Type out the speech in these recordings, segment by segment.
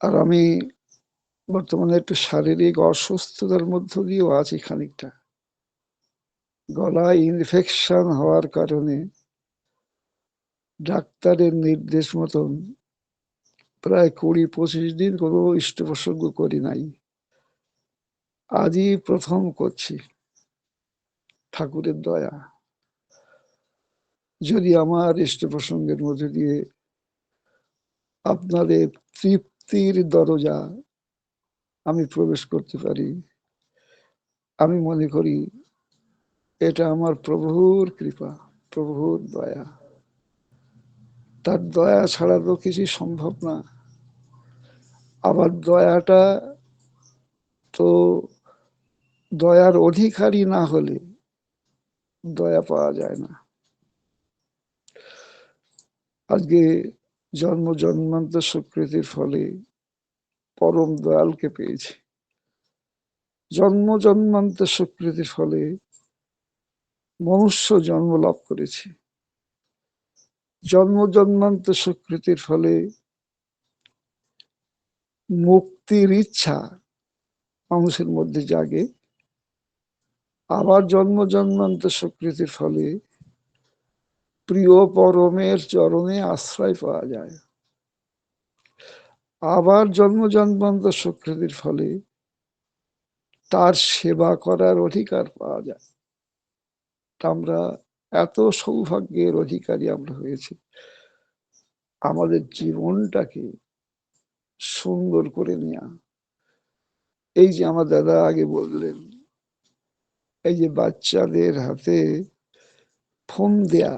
আর আমি বর্তমানে একটু শারীরিক অসুস্থতার মধ্য দিয়েও আছি খানিকটা। গলায় ইনফেকশন হওয়ার কারণে ডাক্তারের নির্দেশ মতন প্রায় কুড়ি পঁচিশ দিন কোনো ইষ্টপ্রসঙ্গ করি নাই। আজই প্রথম করছি। ঠাকুরের দয়া। যদি আমার ইষ্ট প্রসঙ্গের মধ্যে দিয়ে আপনাদের তৃপ্তির দরজা আমি প্রবেশ করতে পারি। আমি মনে করি এটা আমার প্রভুর কৃপা, প্রভুর দয়া। তার দয়া ছাড়া তো কিছু সম্ভব না। আবার দয়াটা তো দয়ার অধিকারী না হলে দয়া পাওয়া যায় না। আজকে জন্ম জন্মান্তর স্বীকৃতির ফলে পরম দয়ালকে পেয়েছি। জন্ম জন্মান্তর স্বীকৃতির ফলে মনুষ্য জন্ম লাভ করেছি। জন্ম জন্মান্তর স্বীকৃতির ফলে মুক্তির ইচ্ছা মানুষের মধ্যে জাগে। আবার জন্ম জন্মান্তর স্বীকৃতির ফলে প্রিয় পরমের চরণে আশ্রয় পাওয়া যায়। আবার জন্ম জন্মান্তর স্বীকৃতির ফলে তার সেবা করার অধিকার পাওয়া যায়। আমরা এত সৌভাগ্যের অধিকারী আমরা হয়েছি। আমাদের জীবনটাকে সুন্দর করে নেওয়া এই যে আমার দাদা আগে বললেন, এই যে বাচ্চাদের হাতে ফোন দেয়া,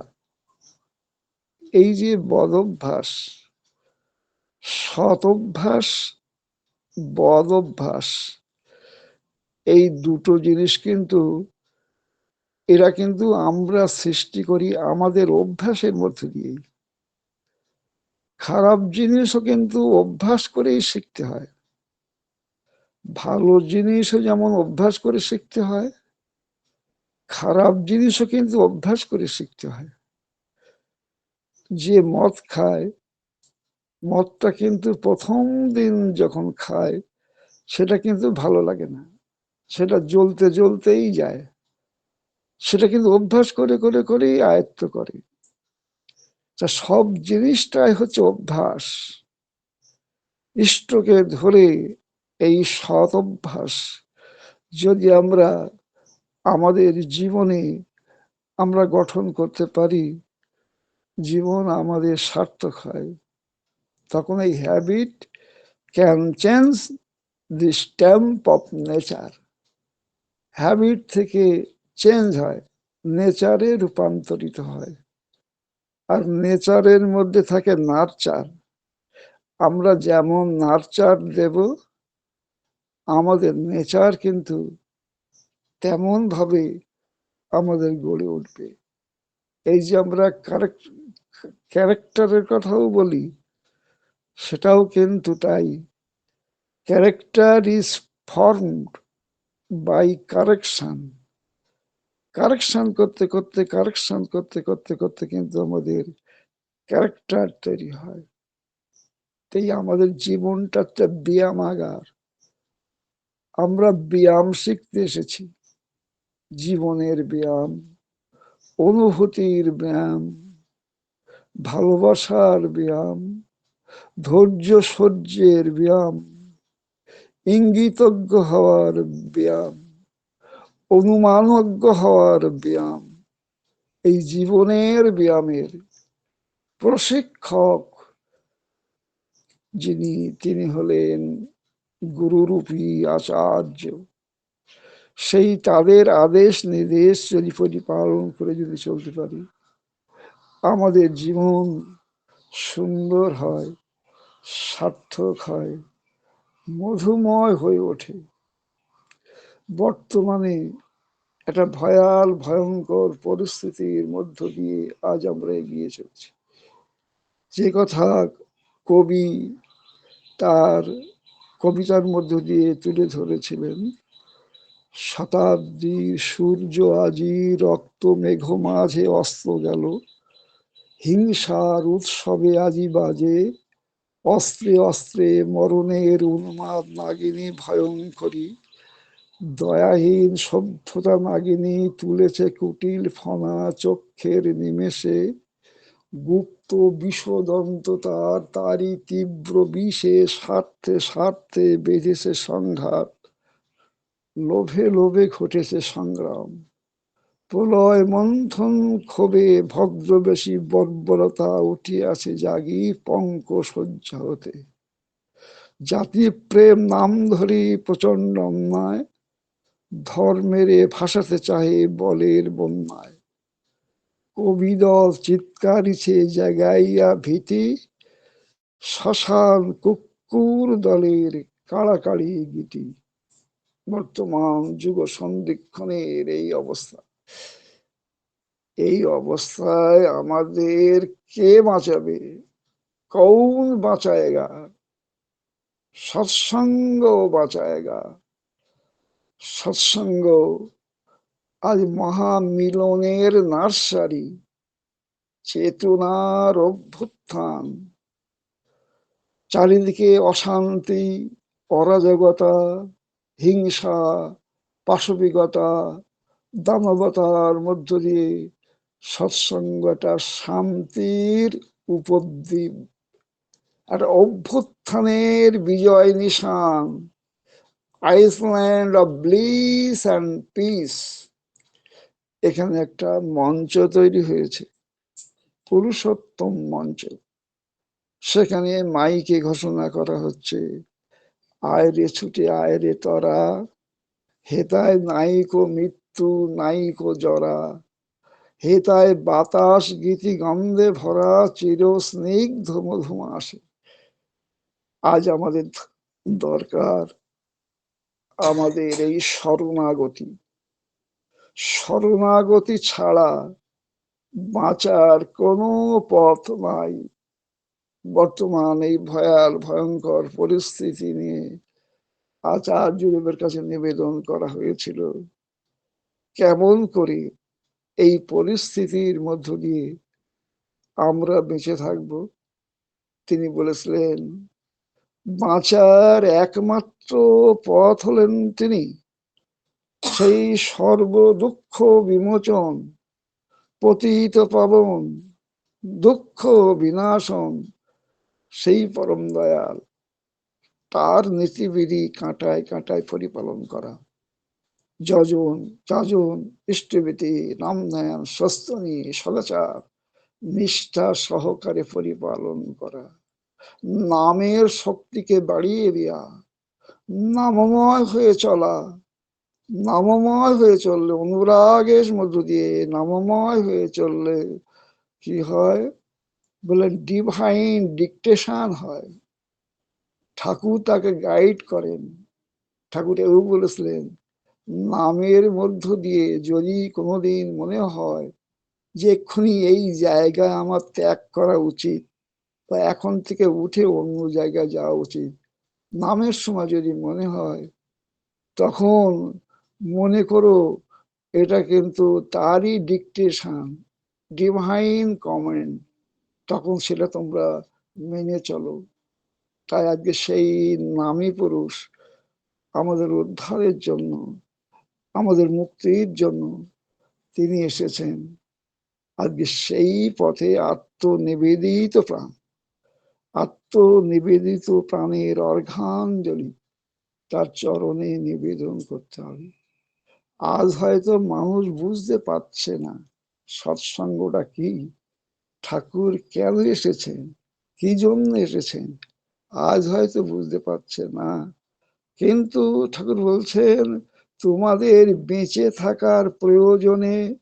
এই যে বদ অভ্যাস সৎ অভ্যাস বদ অভ্যাস এই দুটো জিনিস কিন্তু, এরা কিন্তু আমরা সৃষ্টি করি আমাদের অভ্যাসের মধ্যে দিয়েই। খারাপ জিনিসও কিন্তু অভ্যাস করেই শিখতে হয়। ভালো জিনিসও যেমন অভ্যাস করে শিখতে হয়, খারাপ জিনিসও কিন্তু অভ্যাস করে শিখতে হয়। যে মদ খায় মদটা কিন্তু প্রথম দিন যখন খায়, সেটা কিন্তু ভালো লাগে না। সেটা জ্বলতে জ্বলতেই যায়। সেটা কিন্তু অভ্যাস করে করে, করেই আয়ত্ত করে। তা সব জিনিসটাই হচ্ছে অভ্যাস। ইষ্টকে ধরে এই সৎ অভ্যাস, যদি আমরা আমাদের জীবনে আমরা গঠন করতে পারি, জীবন আমাদের সার্থক হয়। তখন এই habit can change the stamp of nature habit থেকে চেঞ্জ হয় নেচারে রূপান্তরিত হয়। আর নেচারের মধ্যে থাকে নার্চার আমরা যেমন নার্চার দেব, আমাদের নেচার কিন্তু তেমন ভাবে আমাদের গড়ে উঠবে। এই যে আমরা ক্যারেক্টারের কথাও বলি সেটাও কিন্তু তাই। Character is formed by correction correction করতে করতে কারেকশন করতে করতে করতে কিন্তু আমাদের ক্যারেক্টার তৈরি হয়। তাই আমাদের জীবনটা একটা ব্যায়ামাগার আমরা ব্যায়াম শিখতে এসেছি। জীবনের ব্যায়াম, অনুভূতির ব্যায়াম, ভালোবাসার ব্যায়াম ধৈর্য সহ্যের ব্যায়াম, ইঙ্গিতজ্ঞ হওয়ার ব্যায়াম, অনুমানজ্ঞ হওয়ার ব্যায়াম, এই জীবনের ব্যায়ামের প্রশিক্ষক যিনি, তিনি হলেন গুরুরূপী আচার্য। সেই তাদের আদেশ, নির্দেশ যদি পরিপালন করে যদি চলতে পারি, আমাদের জীবন সুন্দর হয়, সার্থক হয়, মধুময় হয়ে ওঠে। বর্তমানে একটা ভয়াল, ভয়ঙ্কর পরিস্থিতির মধ্য দিয়ে আজ আমরা এগিয়ে চলছি। যে কথা কবি তার কবিতার মধ্য দিয়ে তুলে ধরেছিলেন, শতাব্দীর সূর্য আজি রক্ত মেঘ মাঝে অস্ত গেল হিংসার উৎসবে আজি বাজে। অস্ত্রে অস্ত্রে মরণের উন্মাদ নাগিনী ভয়ঙ্করী। দয়াহীন সভ্যতা নাগিনী তুলেছে কুটিল ফনা চক্ষের নিমেষে। গুপ্ত বিষদন্ত তার, তারই তীব্র বিষে স্বার্থে স্বার্থে বেঁধেছে সংঘাত। লোভে লোভে ঘটেছে সংগ্রাম। প্রলয় মন্থন ক্ষোভে ভদ্রবেশী বর্বরতা উঠিয়াছে জাগি পঙ্ক সজ্জা হতে। জাতি প্রেম নাম ধরি প্রচণ্ড অন্যায়, ধর্মের ভাসাতে চাহে বলের বন্যায়। কবিদল চিৎকারিছে জাগাইয়া ভীতি, শ্মশান কুকুর দলের কাড়াকাড়ি গীতি। বর্তমান যুগ সন্ধিক্ষণের এই অবস্থা। এই অবস্থায় আমাদের কে বাঁচাবে? কৌন বাঁচায়েগা? সৎসঙ্গ বাঁচায়েগা? সৎসঙ্গ আজ মহামিলনের নার্সারি, চেতনার অভ্যুত্থান, চারিদিকে অশান্তি, অরাজকতা, হিংসা, পাশবিকতা দানবতার মধ্য দিয়ে সৎসঙ্গটা শান্তির উপদ্বীপ। আর অভ্যুত্থানের বিজয় নিশান, island of bliss and peace. এখানে একটা মঞ্চ তৈরি হয়েছে, পুরুষোত্তম মঞ্চ। সেখানে মাইকে ঘোষণা করা হচ্ছে আয়রে ছুটে আয়রে তরা, হেতায় নাইকো মৃত্যু নাইকো জরা। হেতায় বাতাস গীতি গন্ধে ভরা, চির স্নিগ্ধ মধুমা আসে। আজ আমাদের দরকার আমাদের এই শরণাগতি। শরণাগতি ছাড়া বাঁচার কোনো পথ নাই। বর্তমান এই ভয়াল, ভয়ঙ্কর পরিস্থিতি নিয়ে আচার্যদেবের কাছে নিবেদন করা হয়েছিল। কেমন করে? এই পরিস্থিতির মধ্য দিয়ে আমরা বেঁচে থাকব। তিনি বলেছিলেন, বাঁচার একমাত্র পথ হলেন তিনি সেই সর্ব দুঃখ বিমোচন, পতিত পাবন, দুঃখ বিনাশন, সেই পরম দয়াল। তার নীতিবিধি কাঁটায় কাঁটায় পরিপালন করা। যজন যাজন ইষ্টবিতি নামনায়ন স্বস্তনী সদাচার, নিষ্ঠা সহকারে পরিপালন করা। নামের শক্তিকে বাড়িয়ে দেয়া। নামময় হয়ে চলা। নামময় হয়ে চললে অনুরাগের মধ্য দিয়ে নামময় হয়ে চললে কি হয়? বলেন ডিভাইন ডিকটেশন হয়। ঠাকুর তাকে গাইড করেন। ঠাকুর এও বলেছিলেন নামের মধ্য দিয়ে যদি কোনোদিন মনে হয় যে এক্ষুনি এই জায়গা আমার ত্যাগ করা উচিত বা এখন থেকে উঠে অন্য জায়গায় যাওয়া উচিত, নামের সময় যদি মনে হয়, তখন মনে করো এটা কিন্তু তারই ডিকটেশন ডিভাইন কমেন্ট তখন সেটা তোমরা মেনে চলো। তাই আজকে সেই নামী পুরুষ আমাদের উদ্ধারের জন্য আমাদের মুক্তির জন্য তিনি এসেছেন। আজকে সেই পথে আত্মনিবেদিত প্রাণ, আত্মনিবেদিত প্রাণের অর্ঘাঞ্জলি তার চরণে নিবেদন করতে হবে। আজ হয়তো মানুষ বুঝতে পারছে না সৎসঙ্গটা কি, ঠাকুর কেন এসেছেন, কি জন্য এসেছেন, আজ হয়তো বুঝতে পারছে না। কিন্তু ঠাকুর বলছেন তোমাদের বেঁচে থাকার প্রয়োজনে,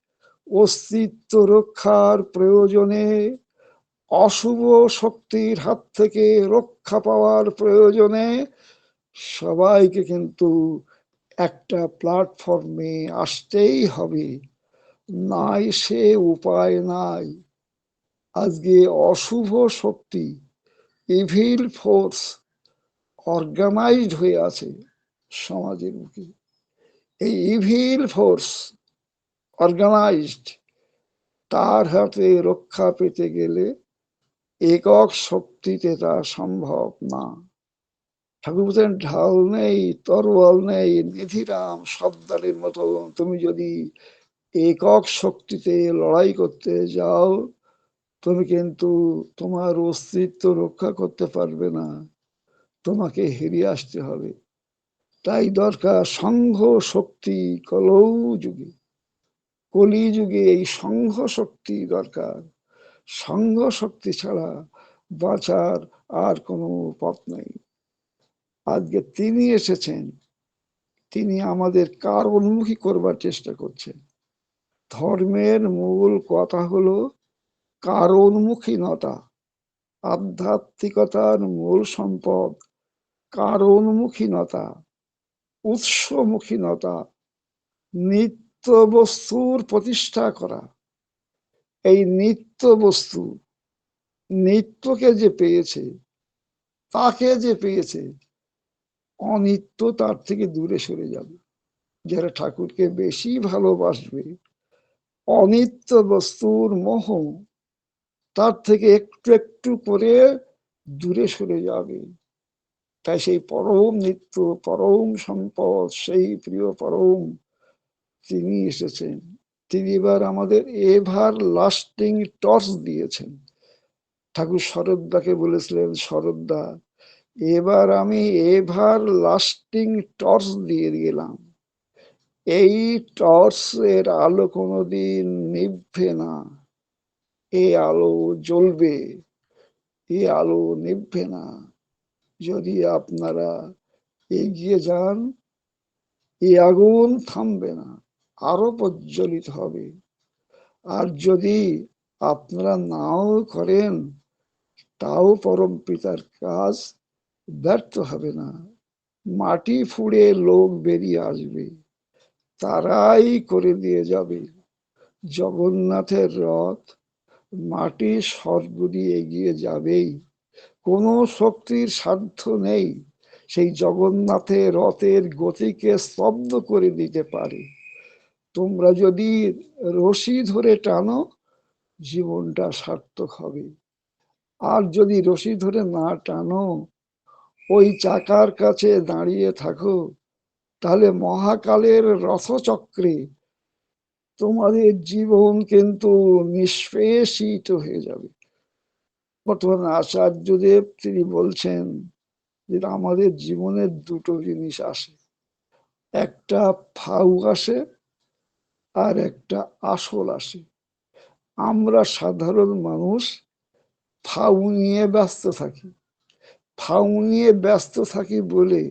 অস্তিত্ব রক্ষার প্রয়োজনে, অশুভ শক্তির হাত থেকে রক্ষা পাওয়ার প্রয়োজনে সবাইকে কিন্তু একটা প্ল্যাটফর্মে আসতেই হবে। নাই সে উপায় নাই। আজকে অশুভ শক্তি ইভিল ফোর্স অর্গানাইজড হয়ে আছে সমাজের মুখে এই ইভিল ফোর্স অর্গানাইজড তার হাতে রক্ষা পেতে গেলে একক শক্তিতে তা সম্ভব না। ঠাকুর ঢাল নেই, তরোয়াল নেই, নিধিরাম শব্দালের মতো তুমি যদি একক শক্তিতে লড়াই করতে যাও, তুমি কিন্তু তোমার অস্তিত্ব রক্ষা করতে পারবে না। তোমাকে হেরিয়ে আসতে হবে। তাই দরকার সংঘ শক্তি কলৌ যুগে। কলি যুগে এই সংঘ শক্তি দরকার। সংঘ শক্তি ছাড়া বাঁচার আর কোনো পথ নাই। আজকে তিনি এসেছেন। তিনি আমাদের কারণমুখী করবার চেষ্টা করছেন? ধর্মের মূল কথা হলো কারণমুখীনতা আধ্যাত্মিকতার মূল সম্পদ কারণমুখীনতা উৎসমুখীনতা নিত্য বস্তুর প্রতিষ্ঠা করা। এই নিত্য বস্তু নিত্যকে যে পেয়েছে, তাকে যে পেয়েছে, অনিত্য তার থেকে দূরে সরে যাবে। যারা ঠাকুরকে বেশি ভালোবাসবে অনিত্য বস্তুর মোহ তার থেকে একটু একটু করে দূরে সরে যাবে। তাই সেই পরম নিত্য, পরম সম্পদ, সেই প্রিয় পরম তিনি এসেছেন। তিনি এবার আমাদের এভার লাস্টিং টর্চ দিয়েছেন। ঠাকুর শরদ্দাকে বলেছিলেন শরদ্দা এবার আমি এভার লাস্টিং টর্চ দিয়ে গেলাম। এই টর্চের আলো কোনোদিন নিভবে না। এই আলো জ্বলবে এই আলো নিভবে না। যদি আপনারা এগিয়ে যান এই আগুন থামবে না, আরও প্রজ্বলিত হবে। আর যদি আপনারা নাও করেন, তাও পরম পিতার কাজ ব্যর্থ হবে না। মাটি ফুড়ে লোক বেরিয়ে আসবে, তারাই করে দিয়ে যাবে। জগন্নাথের রথ মাটি স্বর্গ দিয়ে এগিয়ে যাবেই। কোনো শক্তির সাধ্য নেই। সেই জগন্নাথের রথের গতিকে স্তব্ধ করে দিতে পারে। তোমরা যদি রশি ধরে টানো, জীবনটা সার্থক হবে। আর যদি রশি ধরে না টানো, ওই চাকার কাছে দাঁড়িয়ে থাকো, তাহলে মহাকালের রথচক্রে তোমাদের জীবন কিন্তু নিষ্পেষিত হয়ে যাবে। বর্তমান আচার্যদেব তিনি বলছেন যে আমাদের জীবনের দুটো জিনিস আসে। একটা ফাউ আসে আর একটা আসল আসে। আমরা সাধারণ মানুষ ফাউ নিয়ে ব্যস্ত থাকি। ফাউ নিয়ে ব্যস্ত থাকি বলে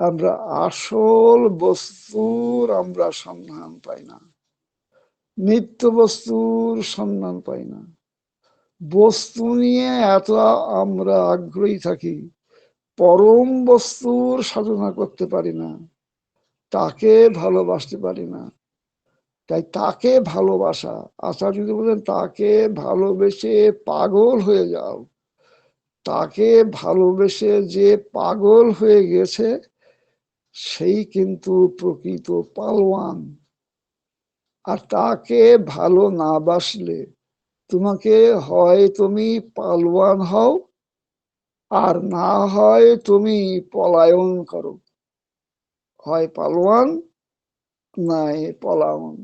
আমরা আসল বস্তুর আমরা সন্ধান পাই না। নিত্য বস্তুর সন্ধান পাই না। বস্তু নিয়ে এত আমরা আগ্রহী থাকি, পরম বস্তুর সাধনা করতে পারি না, তাকে ভালোবাসতে পারি না। তাই তাকে ভালোবাসা, আচার্য যদি বলেন, তাকে ভালোবেসে পাগল হয়ে যাও, তাকে ভালোবেসে যে পাগল হয়ে গেছে, সেই কিন্তু প্রকৃত পালোয়ান আর তাকে ভালো না বাসলে তোমাকে হয় তুমি পালোয়ান হও, আর না হয় তুমি পলায়ন করো। হয় পালোয়ান নাই পলায়ন।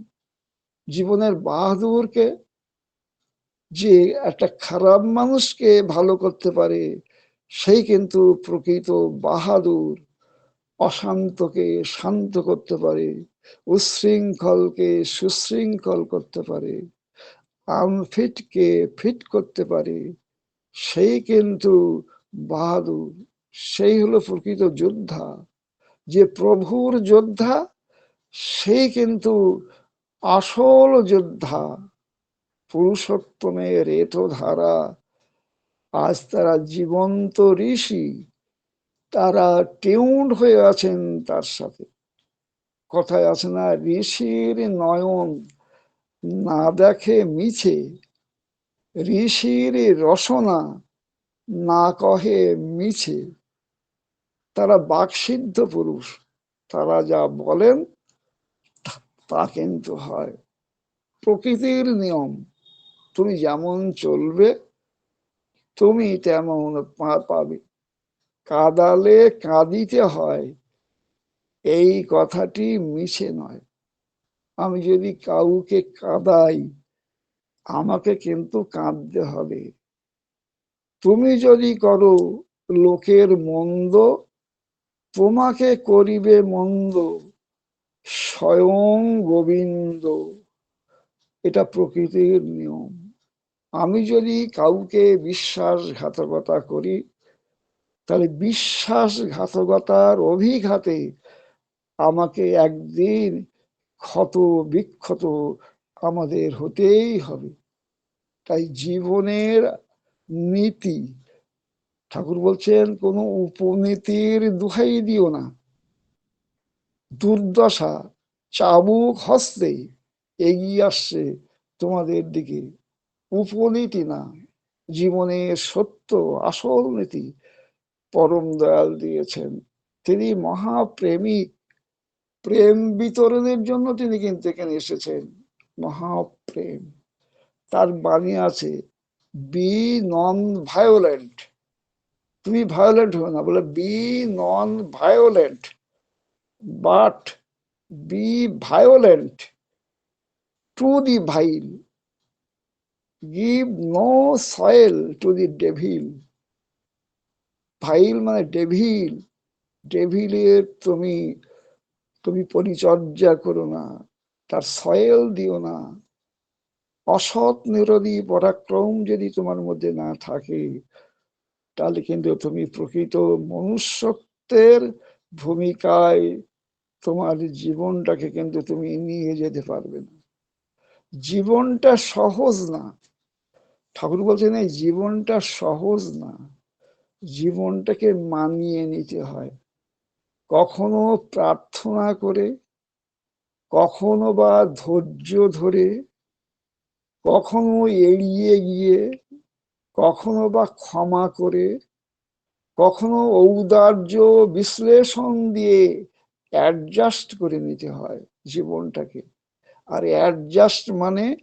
জীবনের বাহাদুরকে, যে একটা খারাপ মানুষকে ভালো করতে পারে, সেই কিন্তু প্রকৃত বাহাদুর অশান্তকে শান্ত করতে পারে উশৃঙ্খলকে সুশৃঙ্খল করতে পারে। আনফিটকে ফিট করতে পারে, সেই কিন্তু বাহাদুর, সেই হলো প্রকৃত যোদ্ধা। যে প্রভুর যোদ্ধা, সেই কিন্তু আসল যোদ্ধা। পুরুষোত্তমের রেত ধারা আজ তারা জীবন্ত ঋষি, তারা টিউন্ড হয়ে আছেন তার সাথে। কথায় আছে না, ঋষির নয়ন না দেখে মিছে। ঋষির রসনা না কহে মিছে। তারা বাকসিদ্ধ পুরুষ। তারা যা বলেন, তা কিন্তু হয়। প্রকৃতির নিয়ম, তুমি যেমন চলবে, তুমি তেমন পাবে। কাদালে কাঁদিতে হয়, এই কথাটি মিছে নয়। আমি যদি কাউকে কাঁদাই, আমাকে কিন্তু কাঁদতে হবে। তুমি যদি করো লোকের মন্দ, তোমাকে করিবে মন্দ, স্বয়ং গোবিন্দ। এটা প্রকৃতির নিয়ম। আমি যদি কাউকে বিশ্বাসঘাতকতা করি, তাহলে বিশ্বাসঘাতকতার অভিঘাতে আমাকে একদিন ক্ষত বিক্ষত আমাদের হতেই হবে। তাই জীবনের নীতি, ঠাকুর বলছেন, কোনো উপনীতির দুহাই দিও না। দুর্দশা, চাবুক হস্তে এগিয়ে আসছে তোমাদের দিকে। উপনীতি না, জীবনের সত্য, আসল নীতি। পরম দয়াল দিয়েছেন। তিনি মহাপ্রেমিক। প্রেম বিতরণের জন্য তিনি কিন্তু এখানে এসেছেন। মহাপ্রেম। তার বাণী আছে বি নন ভায়োলেন্ট তুমি ভায়োলেন্ট হবে না, বলে be non violent but be violent to the vile give no soil to the devil vile মানে ডেভিল ডেভিলের তুমি তুমি পরিচর্যা করো না, তার সয়েল দিও না। অসৎ নিরোধী পরাক্রম যদি তোমার মধ্যে না থাকে, তাহলে কিন্তু তুমি প্রকৃত মনুষ্যত্বের ভূমিকায় তোমার জীবনটাকে কিন্তু তুমি নিয়ে যেতে পারবে না। জীবনটা সহজ না। ঠাকুর বলছেন, এই জীবনটা সহজ না। জীবনটাকে মানিয়ে নিতে হয়। কখনো প্রার্থনা করে, কখনো বা ধৈর্য ধরে, কখনো এড়িয়ে গিয়ে, কখনো বা ক্ষমা করে, কখনো ঔদার্য বিশ্লেষণ দিয়ে অ্যাডজাস্ট করে নিতে হয় জীবনটাকে। আর অ্যাডজাস্ট মানে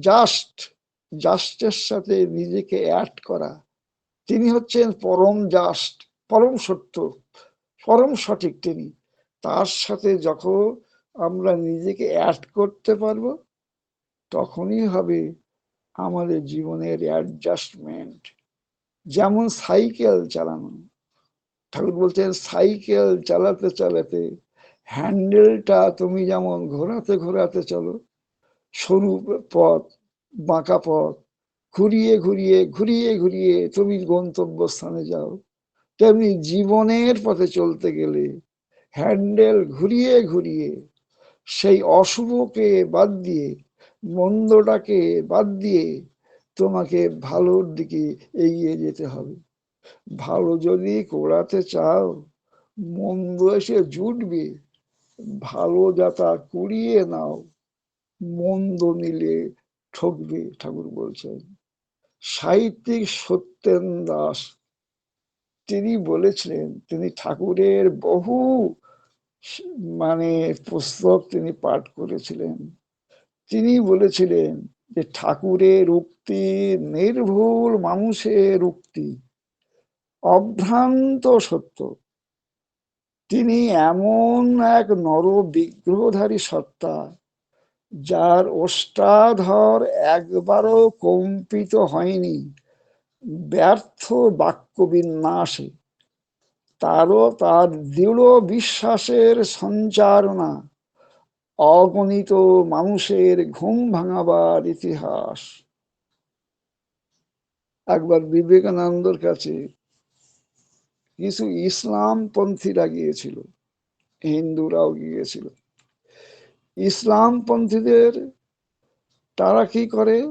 জাস্ট জাস্টের সাথে নিজেকে অ্যাড করা। তিনি হচ্ছেন পরম জাস্ট পরম সত্য। পরম সঠিক তিনি। তার সাথে যখন আমরা নিজেকে অ্যাড করতে পারব, তখনই হবে আমাদের জীবনের অ্যাডজাস্টমেন্ট যেমন সাইকেল চালানো। ঠাকুর বলছেন সাইকেল চালাতে চালাতে হ্যান্ডেলটা তুমি যেমন ঘোরাতে ঘোরাতে চলো, সরু পথ, বাঁকা পথ, ঘুরিয়ে ঘুরিয়ে ঘুরিয়ে ঘুরিয়ে তুমি গন্তব্যস্থানে যাও। তেমনি জীবনের পথে চলতে গেলে হ্যান্ডেল ঘুরিয়ে ঘুরিয়ে সেই অশুভকে বাদ দিয়ে, মন্দটাকে বাদ দিয়ে তোমাকে ভালোর দিকে এগিয়ে যেতে হবে। ভালো যদি কোড়াতে চাও, মন্দ এসে জুটবে, ভালো যাতা কুড়িয়ে নাও, মন্দ নিলে ঠকবে, ঠাকুর বলছেন। সাহিত্যিক সত্যেন দাস তিনি বলেছিলেন, তিনি ঠাকুরের বহু মানে পুস্তক তিনি পাঠ করেছিলেন। তিনি বলেছিলেন যে, ঠাকুরের উক্তি নির্ভুল মানুষের উক্তি, অভ্রান্ত সত্য। তিনি এমন এক নর বিগ্রহধারী সত্তা, যার ওষ্ঠাধর একবারও কম্পিত হয়নি, ব্যর্থ বাক্য বিন্যাসে তারও তার দৃঢ় বিশ্বাসের সঞ্চারণা, অগণিত মানুষের ঘুম ভাঙাবার ইতিহাস। একবার বিবেকানন্দর কাছে কিছু ইসলাম পন্থীরা গিয়েছিল হিন্দুরাও গিয়েছিল। ইসলাম পন্থীদের তারা কি করে?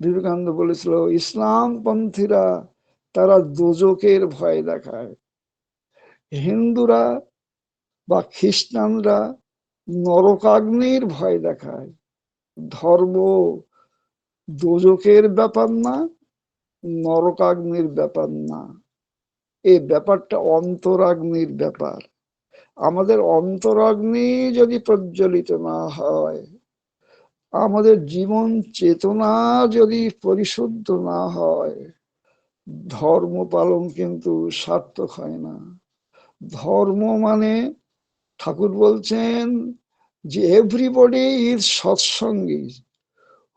বিবেকানন্দ বলেছিল ইসলাম পন্থীরা তারা দুজকের ভয় দেখায়। হিন্দুরা বা খ্রিস্টানরা নরকাগ্নির ভয় দেখায়। ধর্ম দোজকের ব্যাপার না, নরকাগ্নির ব্যাপার না। এই ব্যাপারটা অন্তরাগ্নির ব্যাপার। আমাদের অন্তরাগ্নি যদি প্রজ্বলিত না হয়, আমাদের জীবন চেতনা যদি পরিশুদ্ধ না হয় ধর্ম পালন কিন্তু সার্থক হয় না। ধর্ম মানে ঠাকুর বলছেন যে everybody is সৎসঙ্গী।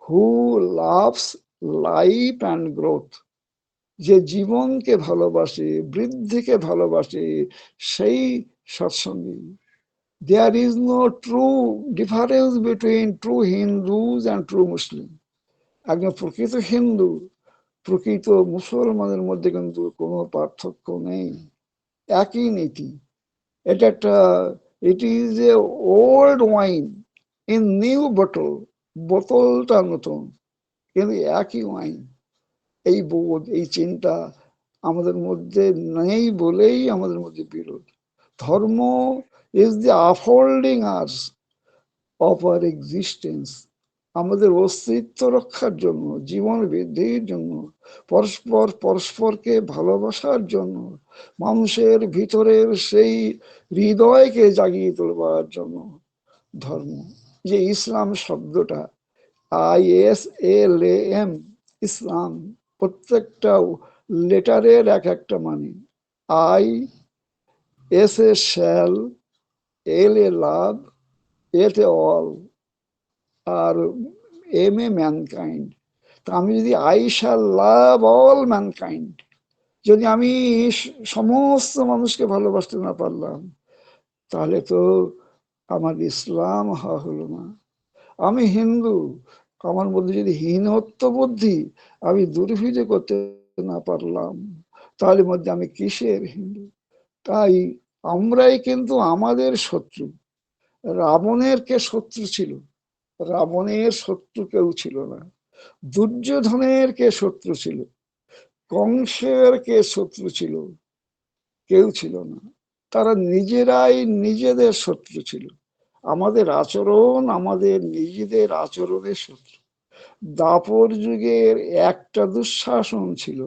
Who loves life and growth যে জীবনকে ভালোবাসে, বৃদ্ধিকে ভালোবাসে, সেই সৎসঙ্গী। There is no true difference between true Hindus and true Muslim একজন প্রকৃত হিন্দু প্রকৃত মুসলমানের মধ্যে কিন্তু কোনো পার্থক্য নেই। একই নীতি। এটা একটা it is a old wine in new বোতল বোতলটা নতুন, কিন্তু একই ওয়াইন এই বোধ, এই চিন্তা আমাদের মধ্যে নেই বলেই আমাদের মধ্যে বিরোধ। Dharma is the upholding urge of our existence আমাদের অস্তিত্ব রক্ষার জন্য, জীবন বৃদ্ধির জন্য, পরস্পর পরস্পরকে ভালোবাসার জন্য, মানুষের ভিতরের সেই হৃদয়কে জাগিয়ে তোলবার জন্য ধর্ম। যে ইসলাম শব্দটা, I S L M, Islam প্রত্যেকটা লেটারের এক একটা মানে। I S a shall, L a love, at a all. R M A mankind তা আমি যদি আই লাভ অল ম্যানকাইন্ড যদি আমি সমস্ত মানুষকে ভালোবাসতে না পারলাম, তাহলে তো আমার ইসলাম হওয়া হলো না। আমি হিন্দু, আমার মধ্যে যদি হীনত্ব বুদ্ধি আমি দুর্ভিজে করতে না পারলাম, তাহলে মধ্যে আমি কিসের হিন্দু? তাই আমরাই কিন্তু আমাদের শত্রু। রাবণের কে শত্রু ছিল? রাবণের শত্রু কেউ ছিল না। দুর্যোধনের কে শত্রু ছিল? কংসের কে শত্রু ছিল? কেউ ছিল না। তারা নিজেরাই নিজেদের শত্রু ছিল। আমাদের আচরণ আমাদের নিজেদের আচরণের শত্রু। দাপর যুগের একটা দুঃশাসন ছিল।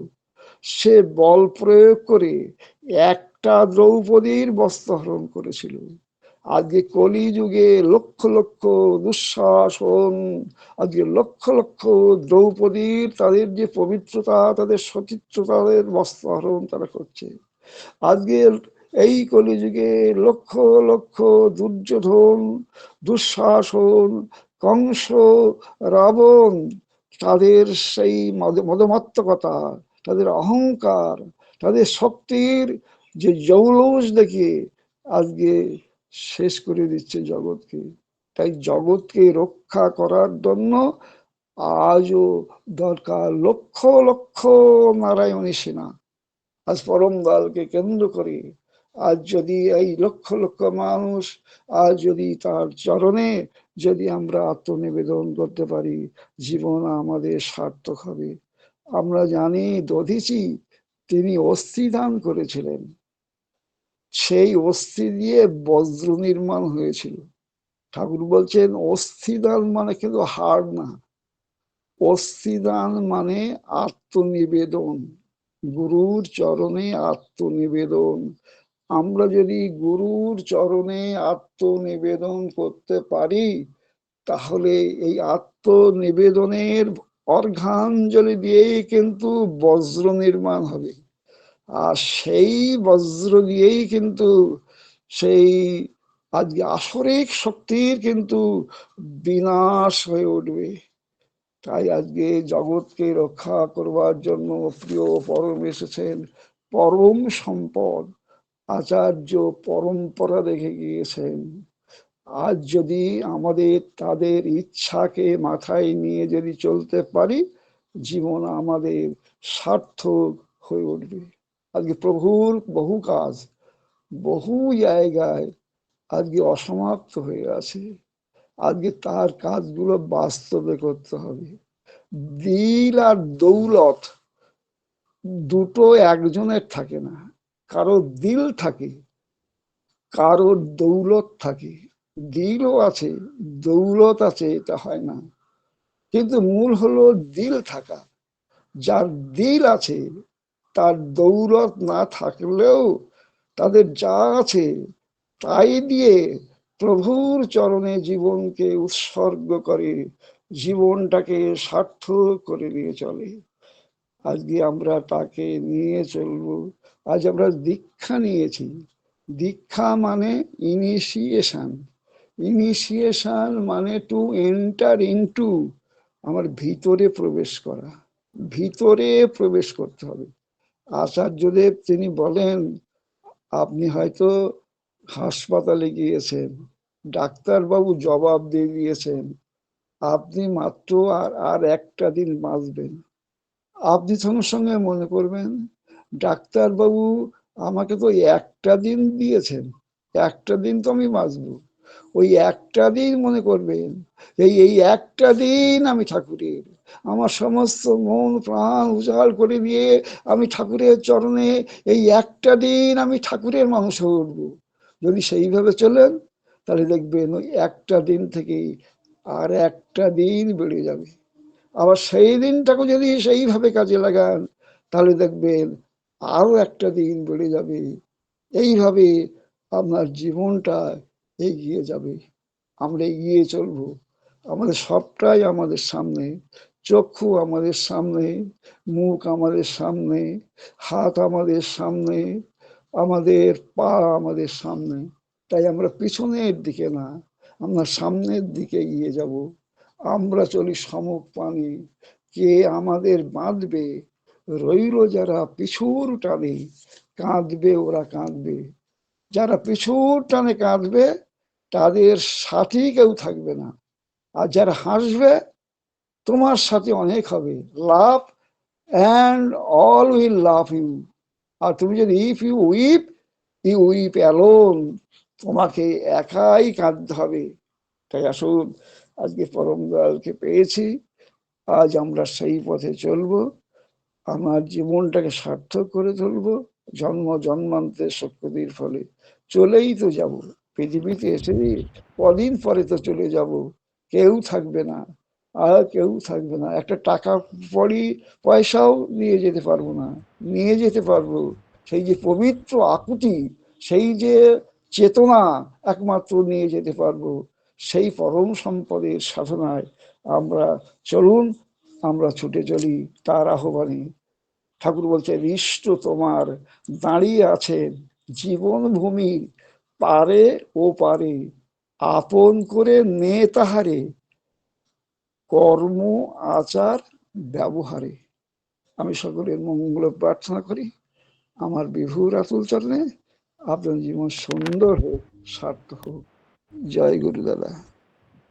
সে বল প্রয়োগ করে একটা দ্রৌপদীর বস্ত্রহরণ করেছিল। আজকে কলি যুগে লক্ষ লক্ষ দুঃশাসন আজকে লক্ষ লক্ষ দ্রৌপদীর তাদের যে পবিত্রতা, তাদের সচিত্রতা তাদের বস্ত্রহরণ তারা করছে। আজকে এই কলিযুগে লক্ষ লক্ষ দুর্যোধন, দুঃশাসন, কংস, রাবণ, তাদের সেই মদমাত্মকতা তাদের অহংকার, তাদের শক্তির যে জৌলস দেখে আজকে শেষ করে দিচ্ছে জগৎকে। তাই জগৎকে রক্ষা করার জন্য আজও দরকার লক্ষ লক্ষ নারায়ণী সেনা। আজ পরম দলকে কেন্দ্র করে আজ যদি এই লক্ষ লক্ষ মানুষ, আজ যদি তার চরণে যদি আমরা আত্মনিবেদন করতে পারি, জীবন আমাদের সার্থক হবে। আমরা জানি দধিচি, তিনি অস্থি দান করেছিলেন। সেই অস্থি দিয়ে বজ্র নির্মাণ হয়েছিল। ঠাকুর বলছেন অস্থিদান মানে কিন্তু হার না। অস্থিদান মানে আত্মনিবেদন। গুরুর চরণে আত্মনিবেদন। আমরা যদি গুরুর চরণে আত্মনিবেদন করতে পারি, তাহলে এই আত্মনিবেদনের অর্ঘাঞ্জলি দিয়েই কিন্তু বজ্র নির্মাণ হবে। আর সেই বজ্র দিয়েই কিন্তু সেই আজকে আসরিক শক্তির কিন্তু বিনাশ হয়ে উঠবে। তাই আজকে জগৎকে রক্ষা করবার জন্য প্রিয় পরম এসেছেন পরম সম্পদ। আচার্য পরম্পরা রেখে গিয়েছেন। আজ যদি আমাদের, তাদের ইচ্ছাকে মাথায় নিয়ে যদি চলতে পারি, জীবন আমাদের সার্থক হয়ে উঠবে। আজকে প্রভুর বহু কাজ, বহু জায়গায় আজকে অসমাপ্ত হয়ে আছে। আজকে তার কাজগুলো বাস্তবে করতে হবে। দিল আর দৌলত দুটো একজনের থাকে না। কারও দিল থাকে, কারও দৌলত থাকে। দিলও আছে, দৌলত আছে, এটা হয় না। কিন্তু মূল হলো দিল থাকা। যার দিল আছে তার দৌলত না থাকলেও তাদের যা আছে তাই দিয়ে প্রভুর চরণে জীবনকে উৎসর্গ করে জীবনটাকে সার্থক করে নিয়ে চলে। আজকে আমরা তাকে নিয়ে চলবো। আজ আমরা দীক্ষা নিয়েছি। দীক্ষা মানে ইনিশিয়েশন ইনিশিয়েশন মানে টু এন্টার ইনটু আমার ভিতরে প্রবেশ করা। ভিতরে প্রবেশ করতে হবে। আচার্যদেব তিনি বলেন, আপনি হয়তো হাসপাতালে গিয়েছেন, ডাক্তারবাবু জবাব দিয়ে দিয়েছেন, আপনি মাত্র আর আর একটা দিন বাঁচবেন। আপনি সঙ্গে সঙ্গে মনে করবেন, ডাক্তারবাবু আমাকে তো একটা দিন দিয়েছেন, একটা দিন তো আমি বাঁচবো। ওই একটা দিন মনে করবেন, এই এই একটা দিন আমি ঠাকুরের আমার সমস্ত মন প্রাণ উজাড় করে দিয়ে আমি ঠাকুরের চরণে এই একটা দিন আমি ঠাকুরের মানুষ উঠবো। যদি সেইভাবে চলেন, তাহলে দেখবেন ওই একটা দিন থেকেই আর একটা দিন বেড়ে যাবে। আবার সেই দিনটাকে যদি সেইভাবে কাজে লাগান, তাহলে দেখবেন আরও একটা দিন বেড়ে যাবে। এইভাবে আপনার জীবনটা এগিয়ে যাবে। আমরা এগিয়ে চলবো। আমাদের সবটাই আমাদের সামনে। চক্ষু আমাদের সামনে, মুখ আমাদের সামনে, হাত আমাদের সামনে, আমাদের পা আমাদের সামনে। তাই আমরা পিছনের দিকে না, আমরা সামনের দিকে এগিয়ে যাব। আমরা চলি সমক পানি। কে আমাদের বাঁধবে? রইল যারা পিছুর টানে, কাঁদবে ওরা কাঁদবে। যারা পিছুর টানে কাঁদবে, তাদের সাথী কেউ থাকবে না। আর যারা হাসবে তোমার সাথে অনেক হবে। Love and all will love you আর তুমি যদি if you weep you weep alone তোমাকে একাই কাঁদতে হবে। তাই আসুন, আজকে পরম দয়ালকে পেয়েছি। আজ আমরা সেই পথে চলবো। আমার জীবনটাকে সার্থক করে তুলবো। জন্ম জন্মান্তের শক্তির ফলে চলেই তো যাব। পৃথিবীতে এসে কদিন পরে তো চলে যাব। কেউ থাকবে না। আর কেউ থাকবে না। একটা টাকা পড়ি পয়সাও নিয়ে যেতে পারব না। নিয়ে যেতে পারব। সেই যে পবিত্র আকুতি, সেই যে চেতনা একমাত্র নিয়ে যেতে পারব। সেই পরম সম্পদের সাধনায় আমরা চলুন, আমরা ছুটে চলি তার আহ্বানে। ঠাকুর বলছে ইষ্ট তোমার দাঁড়িয়ে আছেন জীবন ভূমি, পারে ও পারে। আপন করে নে তাহারে। কর্ম, আচার, ব্যবহারে। আমি সকলের মঙ্গল প্রার্থনা করি। আমার বিভুর আতুল চরণে আপনার জীবন সুন্দর হোক, সার্থক হোক। জয় গুরুদাদা।